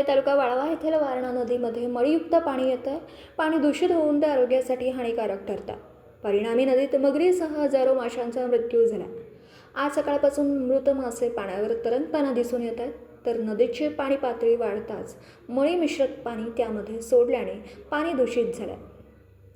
तालुका वाळवा येथील वारणा नदीमध्ये मळीयुक्त पाणी येतं आहे पाणी दूषित होऊन ते आरोग्यासाठी हानिकारक ठरतं. परिणामी नदीत मगरीसह हजारो माशांचा मृत्यू झाला. आज सकाळपासून मृत मासे पाण्यावर तरंगताना दिसून येत आहेत. तर नदीची पाणी पातळी वाढताच मळी मिश्रित पाणी त्यामध्ये सोडल्याने पाणी दूषित झालं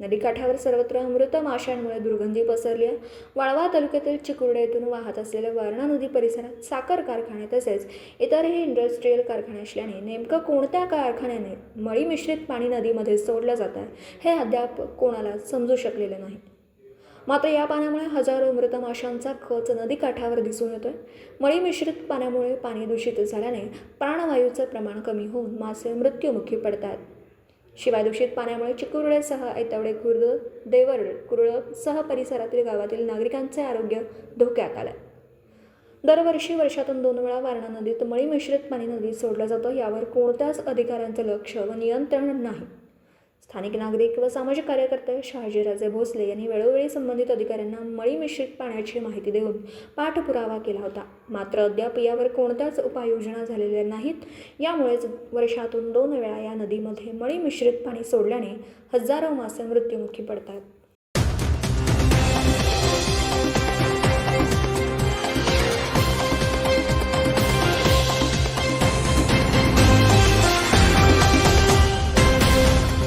नदीकाठावर सर्वत्र अमृत माशांमुळे दुर्गंधी पसरली आहे. वाळवा तालुक्यातील चिकुर्डे येथून वाहत असलेल्या वारणा नदी परिसरात साखर कारखाने तसेच इतरही इंडस्ट्रीयल कारखाने असल्याने नेमकं कोणत्या कारखान्याने मळी मिश्रित पाणी नदीमध्ये सोडलं जात आहे हे अद्याप कोणाला समजू शकलेलं नाही. मात्र या पाण्यामुळे हजारो मृत माशांचा खच नदीकाठावर दिसून येतोय. मळी मिश्रित पाण्यामुळे पाणी दूषित झाल्याने प्राणवायूचं प्रमाण कमी होऊन मासे मृत्युमुखी पडतात. शिवाय दूषित पाण्यामुळे चिकुर्डेसह ऐतवडे खुर्द देवरड कुरळ सह परिसरातील गावातील नागरिकांचे आरोग्य धोक्यात आलं दरवर्षी वर्षातून दोन वेळा वारणा नदीत मळी मिश्रित पाणी नदीत सोडलं जातं यावर कोणत्याच अधिकाऱ्यांचं लक्ष व नियंत्रण नाही. स्थानिक नागरिक व सामाजिक कार्यकर्ते शहाजीराजे भोसले यांनी वेळोवेळी संबंधित अधिकाऱ्यांना मळी मिश्रित पाण्याची माहिती देऊन पाठपुरावा केला होता. मात्र अद्याप यावर कोणत्याच उपाययोजना झालेल्या नाहीत. यामुळेच वर्षातून दोन वेळा या नदीमध्ये मळी मिश्रित पाणी सोडल्याने हजारो मासे मृत्युमुखी पडतात.